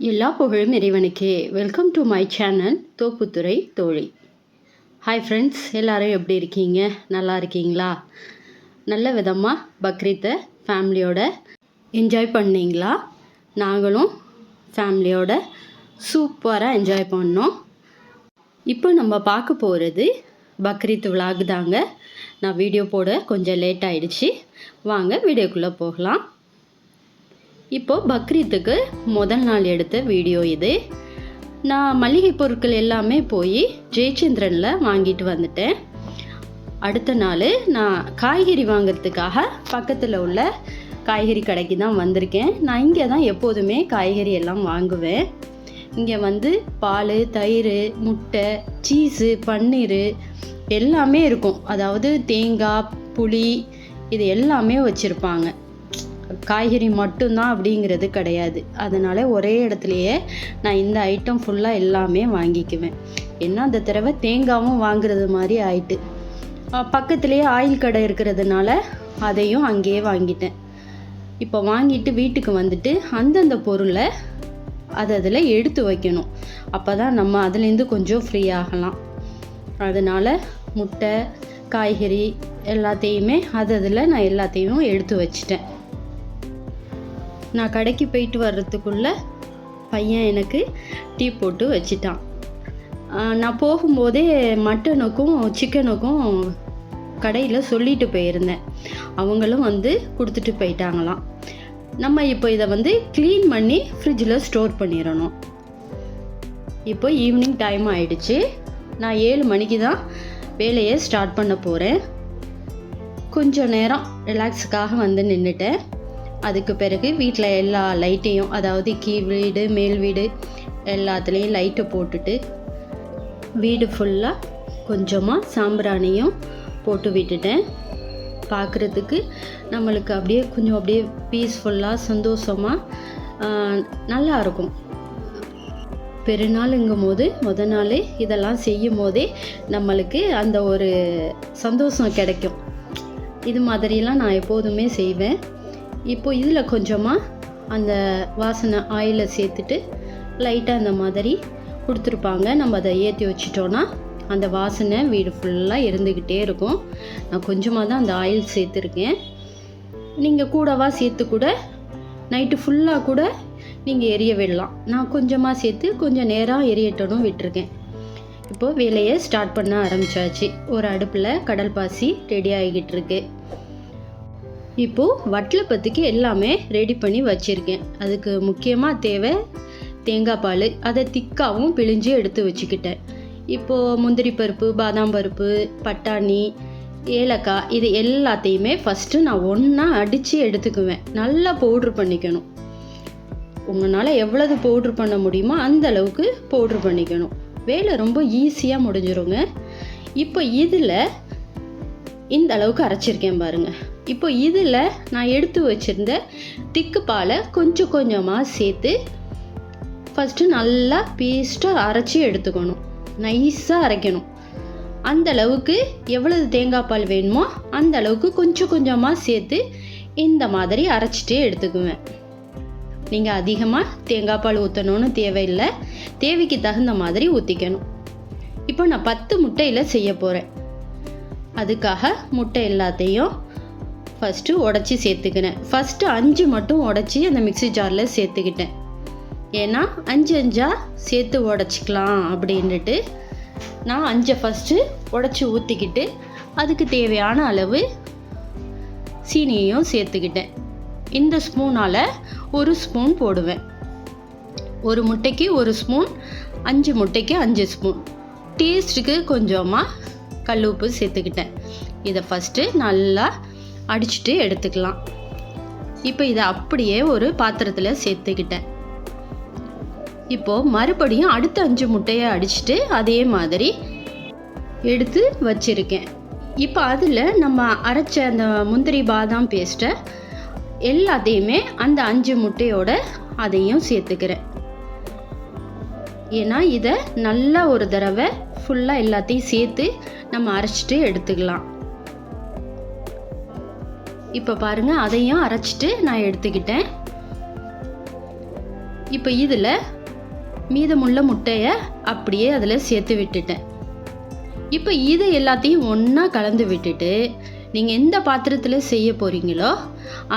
எல்லா புகழும் இறைவனுக்கே. Welcome to my channel Thopputhurai தோழி ஹாய் ஃப்ரெண்ட்ஸ் எல்லாரும் எப்படி இருக்கீங்க? நல்லா இருக்கீங்களா? நல்ல விதமாக பக்ரீத்தை ஃபேமிலியோட என்ஜாய் பண்ணீங்களா? நாங்களும் ஃபேமிலியோட சூப்பராக என்ஜாய் பண்ணோம். இப்போ நம்ம பார்க்க போகிறது பக்ரீத் விலாக் தாங்க. நான் வீடியோ போட கொஞ்சம் லேட் ஆகிடுச்சு வாங்க வீடியோக்குள்ளே போகலாம். இப்போது பக்ரீத்துக்கு முதல் நாள் எடுத்த வீடியோ இது. நான் மளிகை பொருட்கள் எல்லாமே போய் ஜெயச்சந்திரனில் வாங்கிட்டு வந்துட்டேன். அடுத்த நாள் நான் காய்கறி வாங்குறதுக்காக பக்கத்தில் உள்ள காய்கறி கடைக்கு தான் வந்திருக்கேன். நான் இங்கே தான் எப்போதுமே காய்கறி எல்லாம் வாங்குவேன். இங்கே வந்து பால் தயிர் முட்டை சீஸு பன்னீர் எல்லாமே இருக்கும். அதாவது தேங்காய் புளி இது எல்லாமே வச்சுருப்பாங்க. காய்கறி மட்டும்தான் அப்படிங்கிறது கிடையாது. அதனால் ஒரே இடத்துலையே நான் இந்த ஐட்டம் ஃபுல்லாக எல்லாமே வாங்கிக்குவேன். என்ன அந்த தடவை தேங்காவும் வாங்குறது மாதிரி ஆயிட்டு. பக்கத்துலேயே ஆயில் கடை இருக்கிறதுனால அதையும் அங்கேயே வாங்கிட்டேன். இப்போ வாங்கிட்டு வீட்டுக்கு வந்துட்டு அந்தந்த பொருளை அது அதில் எடுத்து வைக்கணும். அப்போ தான் நம்ம அதுலேருந்து கொஞ்சம் ஃப்ரீ ஆகலாம். அதனால் முட்டை காய்கறி எல்லாத்தையுமே அது அதில் நான் எல்லாத்தையும் எடுத்து வச்சிட்டேன். நான் கடைக்கு போயிட்டு வர்றதுக்குள்ள பையன் எனக்கு டீ போட்டு வச்சிட்டான். நான் போகும்போதே மட்டனுக்கும் சிக்கனுக்கும் கடையில் சொல்லிட்டு போயிருந்தேன். அவங்களும் வந்து கொடுத்துட்டு போயிட்டாங்களாம். நம்ம இப்போ இதை வந்து க்ளீன் பண்ணி ஃப்ரிட்ஜில் ஸ்டோர் பண்ணிடணும். இப்போ ஈவினிங் டைம் ஆயிடுச்சு. நான் ஏழு மணிக்கு தான் வேலையை ஸ்டார்ட் பண்ண போகிறேன் கொஞ்சம் நேரம் ரிலாக்ஸுக்காக வந்து நின்றுட்டேன் அதுக்கு பிறகு வீட்டில் எல்லா லைட்டையும் அதாவது கீழ் வீடு மேல் வீடு எல்லாத்துலேயும் லைட்டை போட்டுட்டு வீடு ஃபுல்லாக கொஞ்சமாக சாம்பிராணியும் போட்டு விட்டுட்டேன். பார்க்குறதுக்கு நம்மளுக்கு அப்படியே கொஞ்சம் அப்படியே பீஸ்ஃபுல்லாக சந்தோஷமாக நல்லா இருக்கும். பெருநாளுங்கும் போது முத நாள் இதெல்லாம் செய்யும் போதே நம்மளுக்கு அந்த ஒரு சந்தோஷம் கிடைக்கும். இது மாதிரிலாம் நான் எப்போதுமே செய்வேன். இப்போ இதில் கொஞ்சமாக அந்த வாசனை ஆயிலை சேர்த்துட்டு லைட்டாக அந்த மாதிரி கொடுத்துருப்பாங்க. நம்ம அதை ஏற்றி வச்சிட்டோன்னா அந்த வாசனை வீடு ஃபுல்லாக இருந்துக்கிட்டே இருக்கும். நான் கொஞ்சமாக தான் அந்த ஆயில் சேர்த்துருக்கேன். நீங்கள் கூடவா சேர்த்து கூட நைட்டு ஃபுல்லாக கூட நீங்கள் எரிய விடலாம். நான் கொஞ்சமாக சேர்த்து கொஞ்சம் நேரம் எரியட்டணும் விட்டுருக்கேன். இப்போது வேலையை ஸ்டார்ட் பண்ண ஆரம்பிச்சாச்சு. ஒரு அடுப்பில் கடல் பாசி ரெடி ஆகிக்கிட்டு இருக்குது இப்போது வட்டலப்பத்துக்கு எல்லாமே ரெடி பண்ணி வச்சுருக்கேன். அதுக்கு முக்கியமாக தேவை தேங்காய் பால். அதை திக்காவும் பிழிஞ்சு எடுத்து வச்சுக்கிட்டேன். இப்போது முந்திரி பருப்பு பாதாம் பருப்பு பட்டாணி ஏலக்காய் இது எல்லாத்தையுமே ஃபஸ்ட்டு நான் ஒன்றா அடித்து எடுத்துக்குவேன். நல்லா பவுட்ரு பண்ணிக்கணும். உங்களால் எவ்வளவு பவுட்ரு பண்ண முடியுமோ அந்த அளவுக்கு பவுட்ரு பண்ணிக்கணும். வேலை ரொம்ப ஈஸியாக முடிஞ்சிருங்க. இப்போ இதில் இந்த அளவுக்கு அரைச்சிருக்கேன் பாருங்கள் இப்போ இதில் நான் எடுத்து வச்சுருந்த திக்கு பாலை கொஞ்சம் கொஞ்சமாக சேர்த்து ஃபஸ்ட்டு நல்லா பேஸ்ட்டாக அரைச்சி எடுத்துக்கணும். நைஸாக அரைக்கணும். அந்த அளவுக்கு எவ்வளவு தேங்காய் பால் வேணுமோ அந்த அளவுக்கு கொஞ்சம் கொஞ்சமாக சேர்த்து இந்த மாதிரி அரைச்சிட்டே எடுத்துக்குவேன். நீங்கள் அதிகமாக தேங்காய் பால் ஊற்றணும்னு தேவையில்லை. தேவைக்கு தகுந்த மாதிரி ஊற்றிக்கணும் இப்போ நான் பத்து முட்டையில் செய்ய போகிறேன் அதுக்காக முட்டை எல்லாத்தையும் ஃபஸ்ட்டு உடச்சி சேர்த்துக்கினேன். ஃபஸ்ட்டு அஞ்சு மட்டும் உடச்சி அந்த மிக்ஸி ஜாரில் சேர்த்துக்கிட்டேன். ஏன்னா அஞ்சு அஞ்சாக சேர்த்து உடச்சிக்கலாம் அப்படின்ட்டு நான் அஞ்சை ஃபஸ்ட்டு உடச்சி ஊற்றிக்கிட்டு அதுக்கு தேவையான அளவு சீனியையும் சேர்த்துக்கிட்டேன். இந்த ஸ்பூனால் ஒரு ஸ்பூன் போடுவேன். ஒரு முட்டைக்கு ஒரு ஸ்பூன் அஞ்சு முட்டைக்கு அஞ்சு ஸ்பூன் டேஸ்ட்டுக்கு கொஞ்சமாக கல் உப்பு சேர்த்துக்கிட்டேன். இதை ஃபஸ்ட்டு நல்லா அடிச்சுட்டு எடுத்துக்கலாம். இப்போ இதை அப்படியே ஒரு பாத்திரத்தில் சேர்த்துக்கிட்டேன். இப்போது மறுபடியும் அடுத்த அஞ்சு முட்டையை அடிச்சுட்டு அதே மாதிரி எடுத்து வச்சுருக்கேன். இப்போ அதில் நம்ம அரைச்ச அந்த முந்திரி பாதாம் பேஸ்ட்டை எல்லாத்தையுமே அந்த அஞ்சு முட்டையோட அதையும் சேர்த்துக்கிறேன். ஏன்னா இதை நல்லா ஒரு தடவை ஃபுல்லாக எல்லாத்தையும் சேர்த்து நம்ம அரைச்சிட்டு எடுத்துக்கலாம். இப்போ பாருங்கள் அதையும் அரைச்சிட்டு நான் எடுத்துக்கிட்டேன். இப்போ இதில் மீதமுள்ள முட்டையை அப்படியே அதில் சேர்த்து விட்டுட்டேன். இப்போ இதை எல்லாத்தையும் ஒன்றா கலந்து விட்டுட்டு நீங்கள் எந்த பாத்திரத்தில் செய்ய போகிறீங்களோ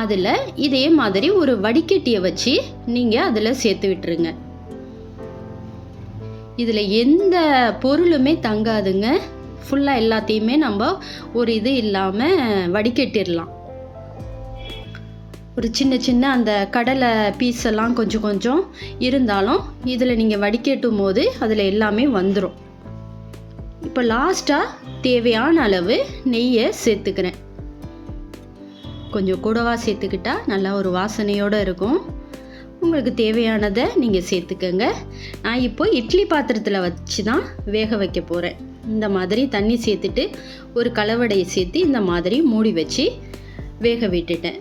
அதில் இதே மாதிரி ஒரு வடிகட்டியை வச்சு நீங்கள் அதில் சேர்த்து விட்டுருங்க. இதில் எந்த பொருளுமே தங்காதுங்க. ஃபுல்லாக எல்லாத்தையுமே நம்ம ஒரு இது இல்லாமல் வடிகட்டிடலாம் ஒரு சின்ன சின்ன அந்த கடலை பீஸ் எல்லாம் கொஞ்சம் கொஞ்சம் இருந்தாலும் இதில் நீங்கள் வடிகட்டும் போது அதில் எல்லாமே வந்துடும் இப்போ லாஸ்ட்டாக தேவையான அளவு நெய்யை சேர்த்துக்கிறேன். கொஞ்சம் கூடவா சேர்த்துக்கிட்டா நல்லா ஒரு வாசனையோடு இருக்கும். உங்களுக்கு தேவையானதை நீங்கள் சேர்த்துக்கங்க. நான் இப்போ இட்லி பாத்திரத்தில் வச்சு தான் வேக வைக்க போகிறேன் இந்த மாதிரி தண்ணி சேர்த்துட்டு ஒரு கலவடையை சேர்த்து இந்த மாதிரி மூடி வச்சு வேக விட்டுட்டேன்.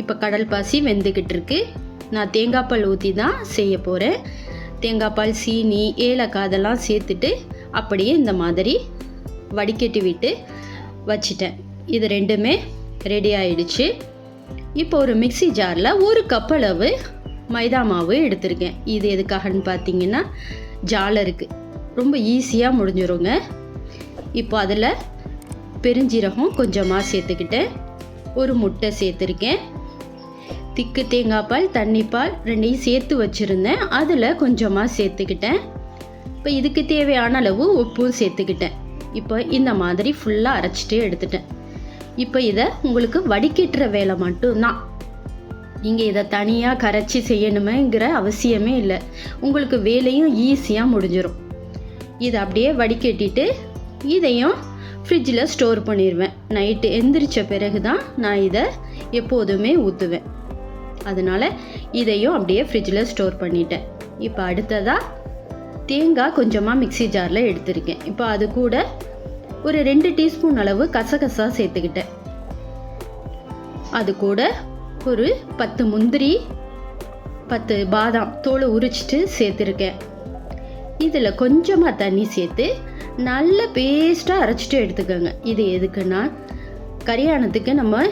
இப்போ கடல் பாசி வெந்துக்கிட்டு இருக்கு நான் தேங்காய் பால் ஊற்றி தான் செய்ய போகிறேன் தேங்காய் பால் சீனி ஏலக்காய் அதெல்லாம் சேர்த்துட்டு அப்படியே இந்த மாதிரி வடிகட்டி விட்டு வச்சிட்டேன். இது ரெண்டுமே ரெடி ஆயிடுச்சு. இப்போ ஒரு மிக்ஸி ஜாரில் ஒரு கப் அளவு மைதா மாவு எடுத்திருக்கேன். இது எதுக்காகன்னு பார்த்தீங்கன்னா ஜாலருக்கு ரொம்ப ஈஸியாக முடிஞ்சிருங்க. இப்போ அதில் பெருஞ்சீரகம் கொஞ்சமாக சேர்த்துக்கிட்டேன். ஒரு முட்டை சேர்த்துருக்கேன். திக்கு தேங்காய் பால் தண்ணி பால் ரெண்டையும் சேர்த்து வச்சுருந்தேன். அதில் கொஞ்சமாக சேர்த்துக்கிட்டேன். இப்போ இதுக்கு தேவையான அளவு உப்பும் சேர்த்துக்கிட்டேன். இப்போ இந்த மாதிரி ஃபுல்லாக அரைச்சிட்டு எடுத்துட்டேன். இப்போ இதை உங்களுக்கு வடிக்கட்டுற வேலை மட்டும்தான். நீங்கள் இதை தனியாக கரைச்சி செய்யணுமேங்கிற அவசியமே இல்லை. உங்களுக்கு வேலையும் ஈஸியாக முடிஞ்சிடும் இதை அப்படியே வடிகட்டிட்டு இதையும் ஃப்ரிட்ஜில் ஸ்டோர் பண்ணிடுவேன் நைட்டு எந்திரிச்ச பிறகு தான் நான் இதை எப்போதுமே ஊற்றுவேன் அதனால் இதையும் அப்படியே ஃப்ரிட்ஜில் ஸ்டோர் பண்ணிட்டேன். இப்போ அடுத்ததாக தேங்காய் கொஞ்சமாக மிக்ஸி ஜாரில் எடுத்திருக்கேன். இப்போ அது கூட ஒரு ரெண்டு டீஸ்பூன் அளவு கசகசா சேர்த்துக்கிட்டேன். அது கூட ஒரு பத்து முந்திரி பத்து பாதாம் தோலை உரிச்சிட்டு சேர்த்துருக்கேன். இதில் கொஞ்சமாக தண்ணி சேர்த்து நல்ல பேஸ்ட்டாக அரைச்சிட்டு எடுத்துக்கோங்க. இது எதுக்குன்னா கரியானத்துக்கு நம்ம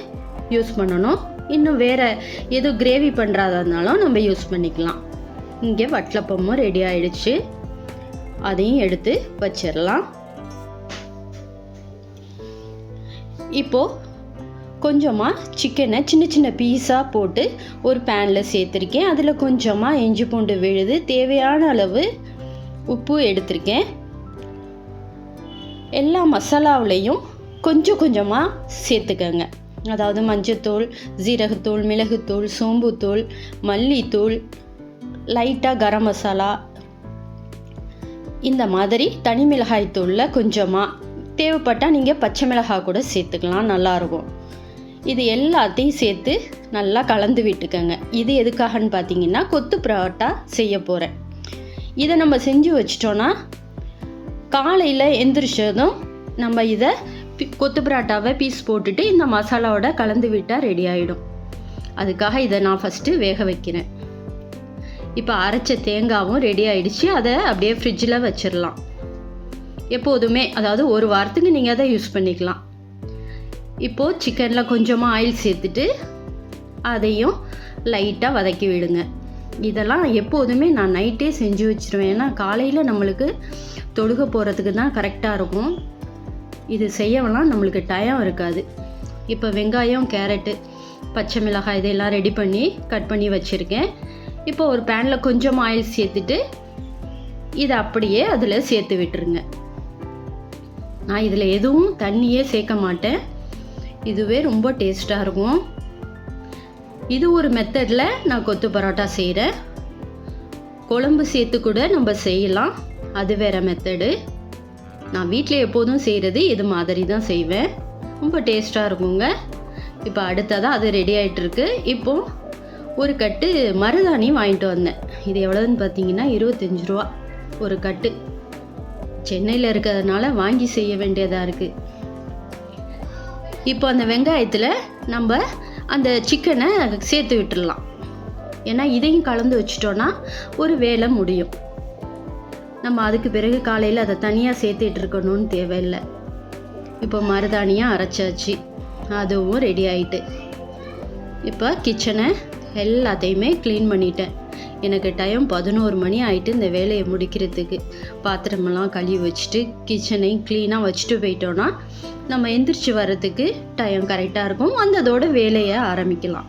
யூஸ் பண்ணணும். இன்னும் வேறு எதுவும் கிரேவி பண்ணுறதா இருந்தாலும் நம்ம யூஸ் பண்ணிக்கலாம். இங்கே வட்டலப்பமும் ரெடி ஆயிடுச்சு. அதையும் எடுத்து வச்சிடலாம். இப்போது கொஞ்சமாக சிக்கனை சின்ன சின்ன பீஸாக போட்டு ஒரு பேனில் சேர்த்துருக்கேன். அதில் கொஞ்சமாக இஞ்சி பூண்டு விழுது தேவையான அளவு உப்பு எடுத்திருக்கேன். எல்லா மசாலாவிலையும் கொஞ்சம் கொஞ்சமாக சேர்த்துக்கங்க. அதாவது மஞ்சத்தூள் ஜீரகத்தூள் மிளகுத்தூள் சோம்புத்தூள் மல்லித்தூள் லைட்டாக கரம் மசாலா. இந்த மாதிரி தனி மிளகாய் தூளில் கொஞ்சமாக தேவைப்பட்டால் நீங்கள் பச்சை மிளகாய் கூட சேர்த்துக்கலாம் நல்லாயிருக்கும் இது எல்லாத்தையும் சேர்த்து நல்லா கலந்து விட்டுக்கோங்க. இது எதுக்காகன்னு பார்த்தீங்கன்னா கொத்து பரோட்டா செய்ய போகிறேன் இதை நம்ம செஞ்சு வச்சிட்டோன்னா காலையில் எந்திரிச்சதும் நம்ம இதை கொத்து பரோட்டாவை பீஸ் போட்டுட்டு இந்த மசாலாவோட கலந்து விட்டால் ரெடி ஆகிடும் அதுக்காக இதை நான் ஃபஸ்ட்டு வேக வைக்கிறேன். இப்போ அரைச்ச தேங்காவும் ரெடி ஆகிடுச்சு அதை அப்படியே ஃப்ரிட்ஜில் வச்சிடலாம். எப்போதுமே அதாவது ஒரு வாரத்துக்கு நீங்கள் அதை யூஸ் பண்ணிக்கலாம். இப்போது சிக்கனில் கொஞ்சமாக ஆயில் சேர்த்துட்டு அதையும் லைட்டாக வதக்கி விடுங்க. இதெல்லாம் எப்போதுமே நான் நைட்டே செஞ்சு வச்சுருவேன். ஏன்னா காலையில் நம்மளுக்கு தொழுக போகிறதுக்கு தான் கரெக்டாக இருக்கும். இது செய்யவெல்லாம் நம்மளுக்கு டயம் இருக்காது. இப்போ வெங்காயம் கேரட்டு பச்சை மிளகாய் இதெல்லாம் ரெடி பண்ணி கட் பண்ணி வச்சுருக்கேன். இப்போ ஒரு பேனில் கொஞ்சம் ஆயில் சேர்த்துட்டு இதை அப்படியே அதில் சேர்த்து விட்டுருங்க. நான் இதில் எதுவும் தண்ணியே சேர்க்க மாட்டேன். இதுவே ரொம்ப டேஸ்ட்டாக இருக்கும். இது ஒரு மெத்தடில் நான் கொத்து பரோட்டா செய்கிறேன் குழம்பு சேர்த்து கூட நம்ம செய்யலாம். அது வேறு மெத்தடு நான் வீட்டில் எப்போதும் செய்கிறது இது மாதிரி தான் செய்வேன். ரொம்ப டேஸ்ட்டாக இருக்குங்க. இப்போ அடுத்ததாக அது ரெடி ஆகிட்டுருக்கு இப்போ ஒரு கட்டு மருதாணி வாங்கிட்டு வந்தேன். இது எவ்வளோன்னு பார்த்தீங்கன்னா இருபத்தஞ்சி ரூபா. ஒரு கட்டு. சென்னையில் இருக்கிறதுனால வாங்கி செய்ய வேண்டியதாக இருக்குது இப்போ அந்த வெங்காயத்தில் நம்ம அந்த சிக்கனை சேர்த்து விட்டுடலாம் ஏன்னா இதையும் கலந்து வச்சிட்டோன்னா ஒரு வேலை முடியும். நம்ம அதுக்கு பிறகு காலையில் அதை தனியாக சேர்த்துட்டு இருக்கணும்னு தேவையில்லை. இப்போ மருதாணியாக அரைச்சாச்சு. அதுவும் ரெடி ஆயிட்டு. இப்போ கிச்சனை எல்லாத்தையுமே க்ளீன் பண்ணிட்டேன். எனக்கு டைம் பதினோரு மணி ஆயிட்டு இந்த வேலையை முடிக்கிறதுக்கு. பாத்திரமெல்லாம் கழுவி வச்சுட்டு கிச்சனையும் க்ளீனாக வச்சுட்டு போயிட்டோன்னா நம்ம எந்திரிச்சு வர்றதுக்கு டைம் கரெக்டாக இருக்கும். வந்ததோட வேலையை ஆரம்பிக்கலாம்.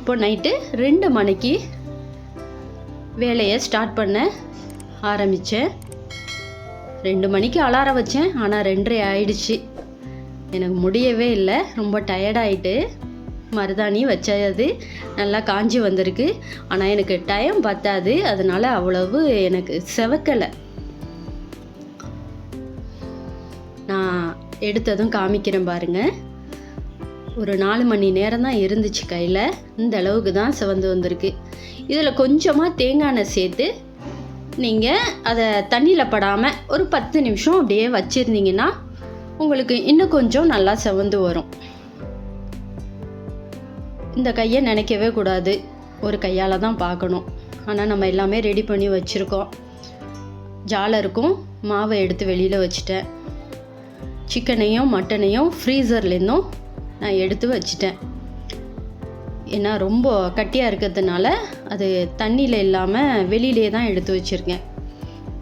இப்போ நைட்டு ரெண்டு மணிக்கு வேலையை ஸ்டார்ட் பண்ண ஆரம்பித்தேன் ரெண்டு மணிக்கு அலாரம் வச்சேன் ஆனால் ரெண்டரை ஆயிடுச்சு. எனக்கு முடியவே இல்லை ரொம்ப டயர்டாயிட்டு மருதாணி வச்சது நல்லா காஞ்சி வந்திருக்கு. ஆனால் எனக்கு டைம் பத்தாது அதனால் அவ்வளவு எனக்கு செவக்கலை. நான் எடுத்ததும் காமிக்கிறேன் பாருங்கள் ஒரு நாலு மணி நேரம் தான் இருந்துச்சு கையில். இந்த அளவுக்கு தான் சிவந்து வந்திருக்கு. இதில் கொஞ்சமாக தேங்காய் எண்ணெய் சேர்த்து நீங்கள் அதை தண்ணியில் படாமல் ஒரு பத்து நிமிஷம் அப்படியே வச்சுருந்தீங்கன்னா உங்களுக்கு இன்னும் கொஞ்சம் நல்லா செவந்து வரும். இந்த கையை நினைக்கவே கூடாது. ஒரு கையால் தான் பார்க்கணும். ஆனால் நம்ம எல்லாமே ரெடி பண்ணி வச்சுருக்கோம். ஜாலருக்கும் மாவை எடுத்து வெளியில் வச்சுட்டேன். சிக்கனையும் மட்டனையும் ஃப்ரீசர்லேருந்தும் நான் எடுத்து வச்சுட்டேன். ஏன்னா ரொம்ப கட்டியாக இருக்கிறதுனால அது தண்ணியில் இல்லாமல் வெளியிலே தான் எடுத்து வச்சுருக்கேன்.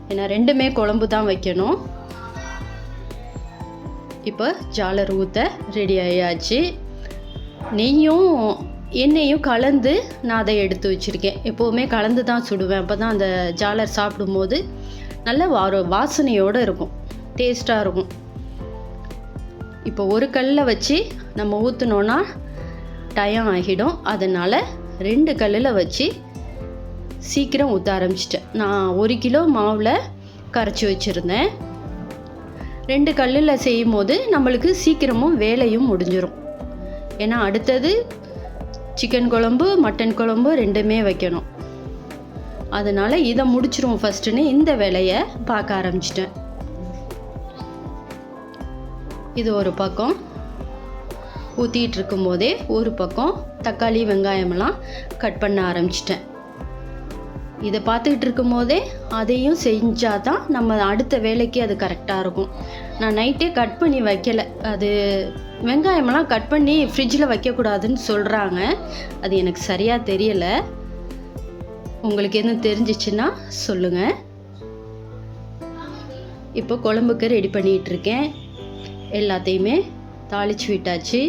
ஏன்னா ரெண்டுமே குழம்பு தான் வைக்கணும். இப்போ ஜாலர் ஊற்ற ரெடி ஆயாச்சு. நெய்யும் எண்ணெயும் கலந்து நான் அதை எடுத்து வச்சுருக்கேன். எப்போவுமே கலந்து தான் சுடுவேன். அப்போ தான் அந்த ஜாலர் சாப்பிடும்போது நல்ல வா- வாசனையோடு இருக்கும். டேஸ்ட்டாக இருக்கும். இப்போ ஒரு கல்லில் வச்சு நம்ம ஊற்றுனோன்னா டயம் ஆகிடும். அதனால் ரெண்டு கல்லில் வச்சு சீக்கிரம் ஊற்ற ஆரம்பிச்சிட்டேன். நான் ஒரு கிலோ மாவில் கரைச்சி வச்சுருந்தேன். ரெண்டு கல்லில் செய்யும் போது நம்மளுக்கு சீக்கிரமும் வேலையும் முடிஞ்சிடும் ஏன்னா அடுத்தது சிக்கன் குழம்பு மட்டன் குழம்பு ரெண்டுமே வைக்கணும். அதனால் இதை முடிச்சிருவோம் ஃபஸ்ட்டுன்னு இந்த வேலையை பார்க்க ஆரம்பிச்சிட்டேன். இது ஒரு பக்கம். ஊற்றிட்டு இருக்கும்போதே ஒரு பக்கம் தக்காளி வெங்காயமெல்லாம் கட் பண்ண ஆரம்பிச்சிட்டேன். இதை பார்த்துக்கிட்டு இருக்கும்போதே அதையும் செஞ்சால் தான் நம்ம அடுத்த வேலைக்கு அது கரெக்டாக இருக்கும். நான் நைட்டே கட் பண்ணி வைக்கலை. அது வெங்காயமெல்லாம் கட் பண்ணி ஃப்ரிட்ஜில் வைக்கக்கூடாதுன்னு சொல்கிறாங்க அது எனக்கு சரியாக தெரியலை. உங்களுக்கு எதுவும் தெரிஞ்சிச்சுன்னா சொல்லுங்கள் இப்போ குழம்புக்கு ரெடி பண்ணிகிட்டு இருக்கேன் எல்லாத்தையுமே தாளிச்சு விட்டாச்சு.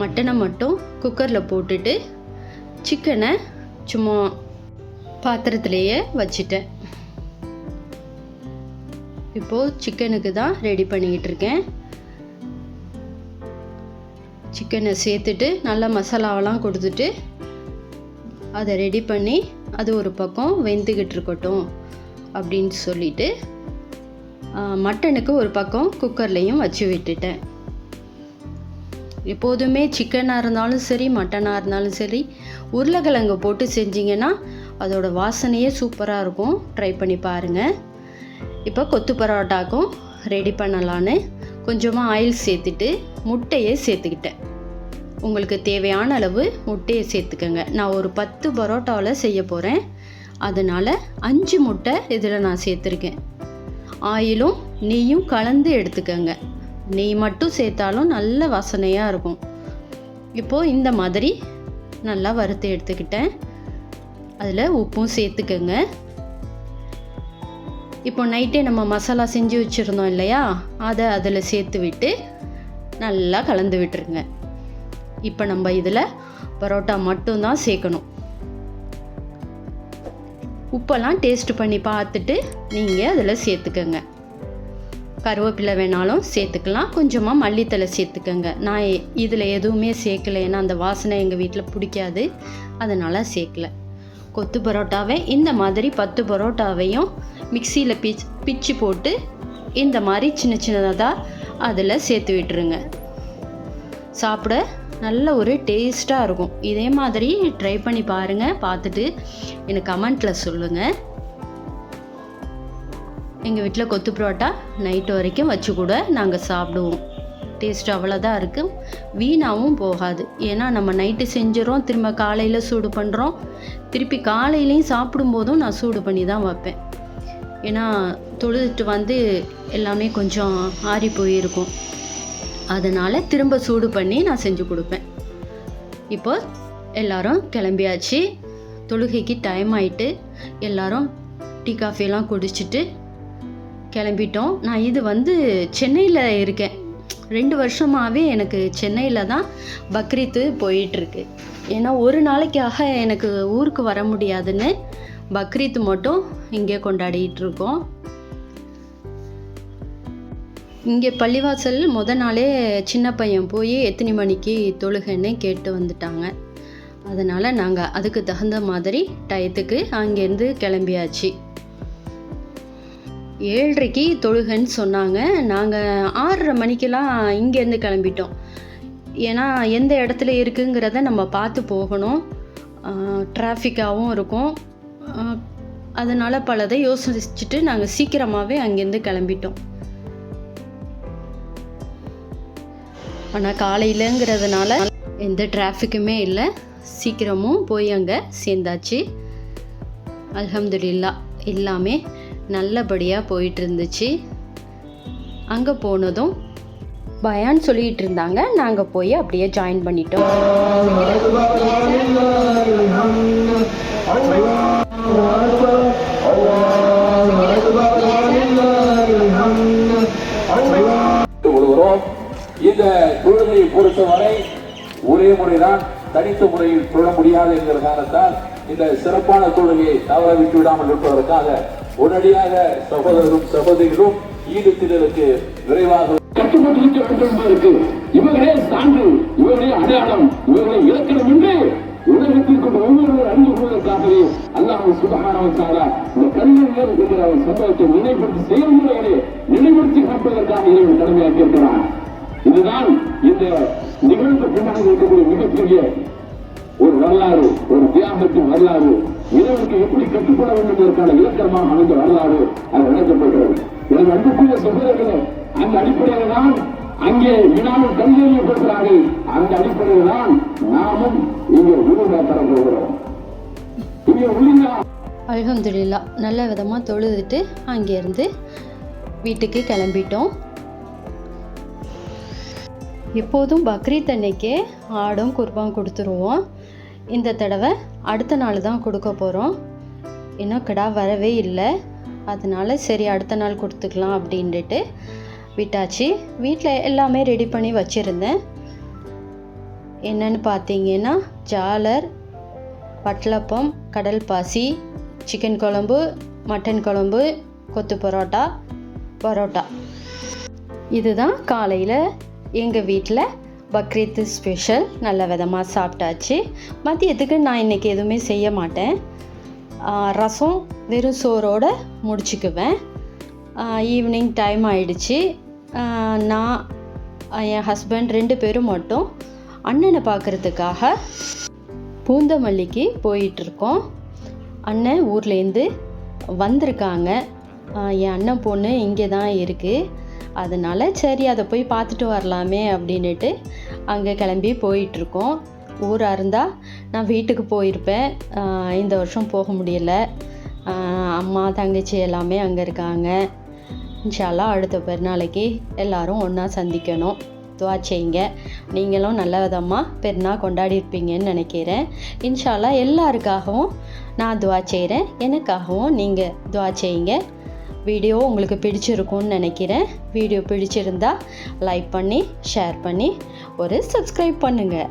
மட்டனை மட்டும் குக்கரில் போட்டுட்டு சிக்கனை சும்மா பாத்திரத்திலேயே வச்சிட்டேன். இப்போது சிக்கனுக்கு தான் ரெடி பண்ணிக்கிட்டு இருக்கேன். சிக்கனை சேர்த்துட்டு நல்லா மசாலாவெல்லாம் கொடுத்துட்டு அதை ரெடி பண்ணி அது ஒரு பக்கம் வெந்துக்கிட்டு இருக்கட்டும் அப்படின்னு சொல்லிட்டு மட்டனுக்கு ஒரு பக்கம் குக்கர்லேயும் வச்சு விட்டுட்டேன். எப்போதுமே சிக்கனாக இருந்தாலும் சரி மட்டனாக இருந்தாலும் சரி உருளைக்கிழங்கு போட்டு செஞ்சீங்கன்னா அதோட வாசனையே சூப்பராக இருக்கும். ட்ரை பண்ணி பாருங்கள் இப்போ கொத்து பரோட்டாக்கும் ரெடி பண்ணலான்னு கொஞ்சமாக ஆயில் சேர்த்துட்டு முட்டையை சேர்த்துக்கிட்டேன். உங்களுக்கு தேவையான அளவு முட்டையை சேர்த்துக்கங்க. நான் ஒரு பத்து பரோட்டாவில் செய்ய போகிறேன் அதனால் அஞ்சு முட்டை இதில் நான் சேர்த்துருக்கேன். ஆயிலும் நெய்யும் கலந்து எடுத்துக்கங்க. நெய் மட்டும் சேர்த்தாலும் நல்ல வாசனையாக இருக்கும். இப்போது இந்த மாதிரி நல்லா வறுத்து எடுத்துக்கிட்டேன். அதில் உப்பும் சேர்த்துக்கங்க. இப்போ நைட்டே நம்ம மசாலா செஞ்சு வச்சுருந்தோம் இல்லையா? அதை அதில் சேர்த்து விட்டு நல்லா கலந்து விட்டுருங்க. இப்போ நம்ம இதில் பரோட்டா மட்டும்தான் சேர்க்கணும். உப்பெல்லாம் டேஸ்ட் பண்ணி பார்த்துட்டு நீங்கள் அதில் சேர்த்துக்கோங்க. கருவேப்பிலை வேணாலும் சேர்த்துக்கலாம். கொஞ்சமாக மல்லித்தலை சேர்த்துக்கோங்க. நான் இதில் எதுவுமே சேர்க்கல. ஏன்னா அந்த வாசனை எங்கள் வீட்டில் பிடிக்காது. அதனால் சேர்க்கல. கொத்து பரோட்டாவை இந்த மாதிரி பத்து பரோட்டாவையும் மிக்சியில் பிச் பிச்சு போட்டு இந்த மாதிரி சின்ன சின்னதாக அதில் சேர்த்து விட்டுருங்க. சாப்பிட நல்ல ஒரு டேஸ்ட்டாக இருக்கும். இதே மாதிரி ட்ரை பண்ணி பாருங்கள் பார்த்துட்டு எனக்கு கமெண்ட்டில் சொல்லுங்கள் எங்கள் வீட்டில் கொத்து புரோட்டா நைட்டு வரைக்கும் வச்சு கூட நாங்கள் சாப்பிடுவோம். டேஸ்ட் அவ்வளோதான் இருக்குது வீணாகவும் போகாது. ஏன்னா நம்ம நைட்டு செஞ்சிடறோம். திரும்ப காலையில் சூடு பண்ணுறோம் திருப்பி காலையிலையும் சாப்பிடும்போதும் நான் சூடு பண்ணி தான் வைப்பேன். ஏன்னா தொழுதுட்டு வந்து எல்லாமே கொஞ்சம் ஆறி போயிருக்கும் அதனால் திரும்ப சூடு பண்ணி நான் செஞ்சு கொடுப்பேன். இப்போ எல்லாரும் கிளம்பியாச்சு. தொழுகைக்கு டைம் ஆயிட்டு எல்லாரும் டீ காஃபியெல்லாம் குடிச்சிட்டு கிளம்பிட்டோம். நான் இது வந்து சென்னையில் இருக்கேன். ரெண்டு வருஷமாகவே எனக்கு சென்னையில் தான் பக்ரீத்து போயிட்டுருக்கு. ஏன்னா ஒரு நாளைக்காக எனக்கு ஊருக்கு வர முடியாதுன்னு பக்ரீத் மட்டும் இங்கே கொண்டாடிட்டு இருக்கோம். இங்கே பள்ளிவாசல் முத நாளே சின்ன பையன் போய் எத்தனை மணிக்கு தொழுகைன்னு கேட்டு வந்துட்டாங்க. அதனால் நாங்கள் அதுக்கு தகுந்த மாதிரி டயத்துக்கு அங்கேருந்து கிளம்பியாச்சு. ஏழரைக்கு தொழுகைன்னு சொன்னாங்க. நாங்கள் ஆறரை மணிக்கெல்லாம் இங்கேருந்து கிளம்பிட்டோம். ஏன்னா எந்த இடத்துல இருக்குங்கிறத நம்ம பார்த்து போகணும். டிராஃபிக்காகவும் இருக்கும். அதனால் பலதை யோசிச்சுட்டு நாங்கள் சீக்கிரமாகவே அங்கேருந்து கிளம்பிட்டோம். ஆனால் காலையிலங்கிறதுனால எந்த டிராஃபிக்குமே இல்லை சீக்கிரமும் போய் அங்கே சேர்ந்தாச்சு அலமதுல்லா எல்லாமே நல்லபடியாக போயிட்டு இருந்துச்சு அங்கே போனதும் பயான் சொல்லிட்டு இருந்தாங்க நாங்கள் போய் அப்படியே ஜாயின் பண்ணிட்டோம் கொள்கிறோம் இந்த தொழுகையை பொறுத்தவரை ஒரே முறைதான் தனித்த முறையில் தொழ முடியாது என்கிற காரணத்தால் இந்த சிறப்பான தொழுகையை தவற விட்டு விடாமல் இருப்பதற்காக உடனடியாக சகோதரரும் சகோதரிகளும் ஈடுத்திடலுக்கு விரைவாக கட்டுப்பட்டு வேண்டும் என்பதற்கு இவர்களே சான்று இவர்களே அடையாளம் இவர்களை இலக்கணம் என்று உலகத்திற்கு ஒவ்வொருவர் அறிந்து கொள்வதற்காகவே அல்லாஹ் சுபகானவத்தாரா இந்த கல்வியில் என்கிற சம்பவத்தை நினைவுபடுத்தி செயல்முறைகளை நினைவுபடுத்தி காப்பதற்காக இறைவன் கடமையாக்கி இருக்கிறார் இதுதான் இந்த நிகழ்வு பின்னாடி இருக்கக்கூடிய மிகப்பெரிய ஒரு வரலாறு ஒரு தியாகத்தின் வரலாறு. இறைவனுக்கு எப்படி கட்டுப்பட வேண்டும் என்பதற்கான இலக்கணமாக அமைந்த வரலாறு அது விளக்கப்படுகிறது எனது அன்புக்குரிய சகோதரர்களே அந்த அடிப்படையில் தான் அங்கே வினாவில் கல்வி அந்த அடிப்படையில் தான் நாமும் இங்கே உரிமை தரப்படுகிறோம் இங்கே உரிமை அல்ஹம்துலில்லா நல்ல விதமாக தொழுதுட்டு அங்கேருந்து வீட்டுக்கு கிளம்பிட்டோம். எப்போதும் பக்ரீத் அன்னைக்கே ஆடும் குர்பான் கொடுத்துருவோம். இந்த தடவை அடுத்த நாள் தான் கொடுக்க போகிறோம் இன்னும் கிடா வரவே இல்லை. அதனால சரி அடுத்த நாள் கொடுத்துக்கலாம் அப்படின்ட்டு விட்டாச்சு. வீட்டில் எல்லாமே ரெடி பண்ணி வச்சுருந்தேன். என்னன்னு பார்த்தீங்கன்னா ஜாலர் பட்லப்பம் கடல் பாசி சிக்கன் குழம்பு மட்டன் குழம்பு கொத்து பரோட்டா பரோட்டா. இதுதான் காலையில் எங்கள் வீட்டில் பக்ரீத் ஸ்பெஷல் நல்ல விதமாக சாப்பிட்டாச்சு. மதியத்துக்கு நான் இன்றைக்கி எதுவுமே செய்ய மாட்டேன். ரசம் வெறும் சோறோடு முடிச்சுக்குவேன். ஈவினிங் டைம் ஆயிடுச்சு. நான் என் ஹஸ்பண்ட் ரெண்டு பேரும் மட்டும் அண்ணனை பார்க்குறதுக்காக பூந்தமல்லிக்கு போயிட்டுருக்கோம். அண்ணன் ஊர்லேருந்து வந்திருக்காங்க. என் அண்ணன் பொண்ணு இங்கே தான் இருக்குது அதனால் சரி அதை போய் பார்த்துட்டு வரலாமே அப்படின்னுட்டு அங்கே கிளம்பி போயிட்டுருக்கோம். ஊராக இருந்தால் நான் வீட்டுக்கு போயிருப்பேன். இந்த வருஷம் போக முடியல. அம்மா தங்கச்சி எல்லாமே அங்கே இருக்காங்க. இன்ஷால்லா அடுத்த பெருநாளைக்கு எல்லாரும் ஒன்றா சந்திக்கணும். துவா செய்யுங்க. நீங்களும் நல்ல விதமாக பெருநாள் கொண்டாடிருப்பீங்கன்னு நினைக்கிறேன். இன்ஷால்லா எல்லாருக்காகவும் நான் துவா செய்கிறேன் எனக்காகவும் நீங்கள் துவா செய்யுங்க. வீடியோ உங்களுக்கு பிடிச்சிருக்கும்னு நினைக்கிறேன். வீடியோ பிடிச்சிருந்தா லைக் பண்ணி ஷேர் பண்ணி ஒரு சப்ஸ்கிரைப் பண்ணுங்கள்